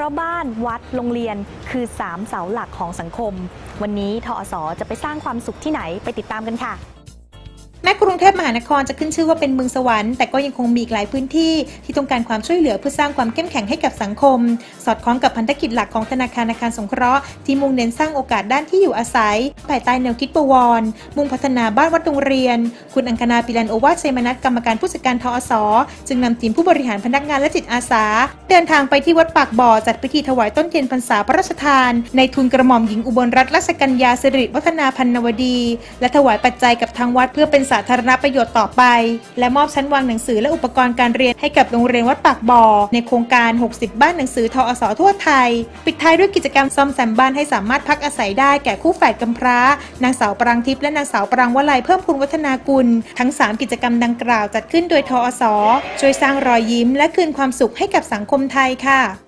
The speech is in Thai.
ราะบ้านวัดโรงเรียนคือ 3 เสาหลักของสังคม วันนี้ทอสจะไปสร้างความสุขที่ไหนไปติดตามกันค่ะ แม้กรุงเทพมหานครจะขึ้นชื่อว่าเป็นเมืองสวรรค์แต่ก็ยังคงมีอีกหลายพื้นที่ที่ต้องการความช่วยเหลือเพื่อสร้างความเข้มแข็งให้กับสังคม สอดคล้องกับพันธกิจหลักของธนาคารอาคารสงเคราะห์ที่มุ่งเน้นสร้างโอกาสด้านที่อยู่อาศัยภายใต้แนวคิดบวร มุ่งพัฒนาบ้านวัดโรงเรียน คุณอังคณาปิลันโอวาสเซมนัทกรรมการผู้จัดการทอสจึงนำทีมผู้บริหารพนักงานและจิตอาสา เดินทางไปที่วัดปากบ่อจัดพิธีถวายต้นเทียนพรรษาพระราชทาน ในทุนกระหม่อมหญิงอุบลรัตนราชกัญญาสิริวัฒนาพันนวดี และถวายปัจจัยกับทางวัดเพื่อเป็นสาธารณประโยชน์ต่อไป และมอบชั้นวางหนังสือและอุปกรณ์การเรียนให้กับโรงเรียนวัดปากบ่อ ในโครงการ 60 บ้านหนังสือทอสทั่วไทย ปิดท้ายด้วยกิจกรรมซ่อมแซมบ้านให้สามารถพักอาศัยได้แก่คู่แฝดกำพร้า นางสาวปรางทิพย์และนางสาวปรางวลัยเพิ่มพูนวัฒนากุล ทั้ง 3 กิจกรรมดังกล่าวจัดขึ้นโดยทอสช่วยสร้างรอยยิ้ม และคืนความสุขให้กับสังคมไทยค่ะ